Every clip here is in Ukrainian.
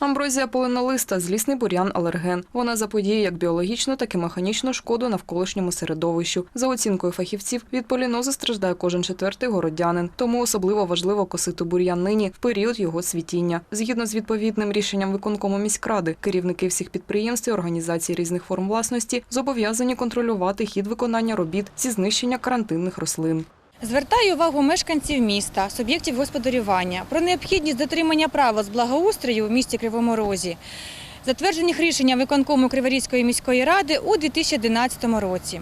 Амброзія полинолиста злісний бур'ян алерген. Вона заподіє як біологічну, так і механічну шкоду навколишньому середовищу. За оцінкою фахівців, від полінозу страждає кожен четвертий городянин. Тому особливо важливо косити бур'ян нині в період його світіння. Згідно з відповідним рішенням виконкому міськради, керівники всіх підприємств і організацій різних форм власності зобов'язані контролювати хід виконання робіт зі знищення карантинних рослин. Звертаю увагу мешканців міста, суб'єктів господарювання про необхідність дотримання правил з благоустрою в місті Кривому Розі, затверджених рішенням виконкому Криворізької міської ради у 2011 році.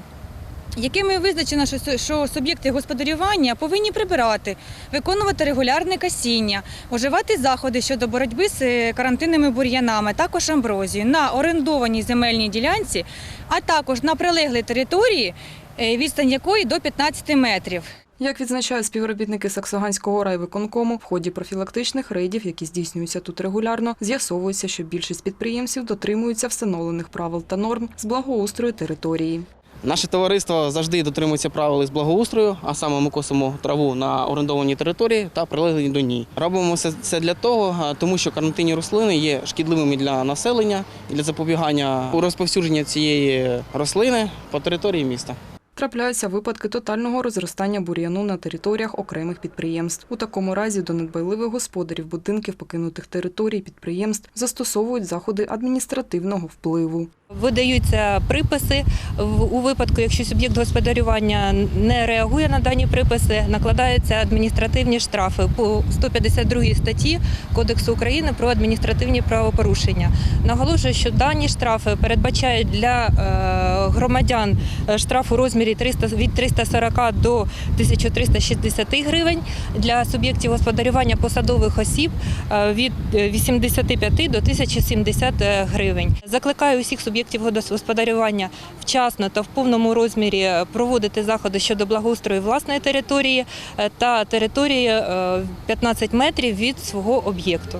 Якими визначено, що- суб'єкти господарювання повинні прибирати, виконувати регулярне касіння, вживати заходи щодо боротьби з е, карантинними бур'янами, також амброзією на орендованій земельній ділянці, а також на прилеглій території, е, відстань якої до 15 метрів. Як відзначають співробітники Саксоганського райвиконкому, в ході профілактичних рейдів, які здійснюються тут регулярно, з'ясовується, що більшість підприємців дотримуються встановлених правил та норм з благоустрою території. Наше товариство завжди дотримується правил із благоустрою, а саме ми косимо траву на орендованій території та прилеглій до ній. Робимо це для того, тому що карантинні рослини є шкідливими для населення і для запобігання розповсюдження цієї рослини по території міста. Трапляються випадки тотального розростання бур'яну на територіях окремих підприємств. У такому разі до недбайливих господарів будинків покинутих територій підприємств застосовують заходи адміністративного впливу. Видаються приписи у випадку, якщо суб'єкт господарювання не реагує на дані приписи, накладаються адміністративні штрафи по 152 статті Кодексу України про адміністративні правопорушення. Наголошую, що дані штрафи передбачають для е, громадян е, штраф у розмірі 300, від 340 до 1360 гривень, для суб'єктів господарювання посадових осіб е, від е, 85 до 1070 гривень. Закликаю усіх суб'єктів господарювання вчасно та в повному розмірі проводити заходи щодо благоустрою власної території е, та території е, 15 метрів від свого об'єкту.